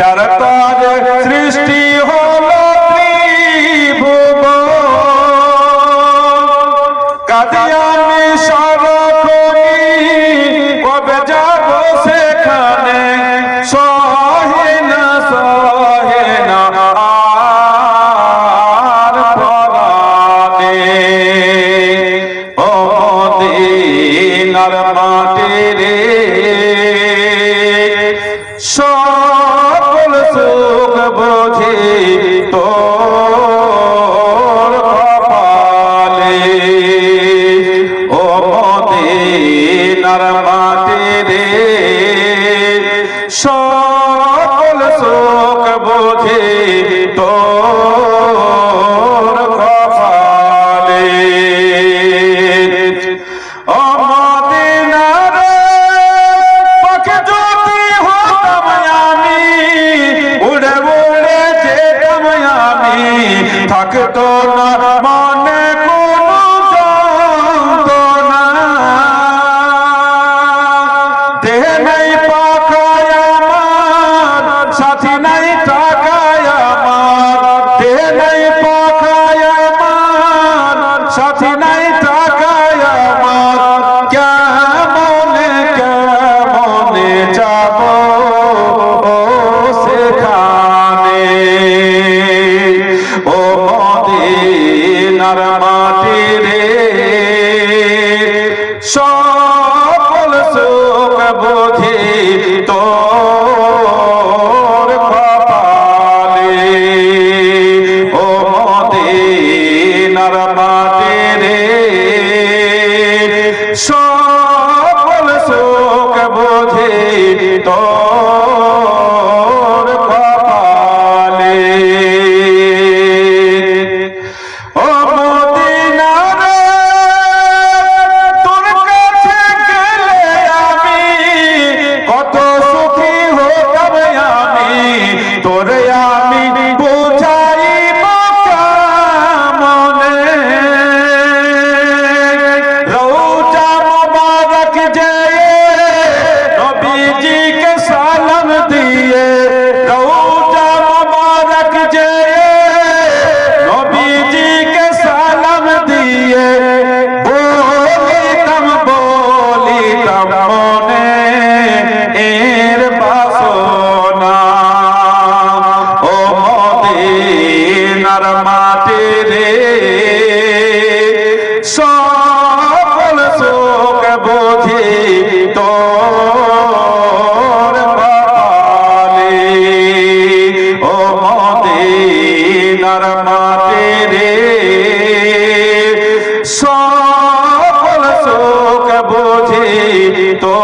তরে সৃষ্টি হলো ত্রিভুবন। কাদিয়ানি সরকমি কবে যাব সেখানে? সহে না সহে না, আর পরানে ও দিনার মাটি রে চোখে তোর কপালে। অমদিনার পাখে যদি হতাম আমি, উড়ে উড়ে যেতাম আমি, থাকতো না মনে কোনো যন্ত্রণা। দেহ নাই পাখায় সাথী নাই বোকা Torayami. মদিনার মাটি রে। সকল সুখ তো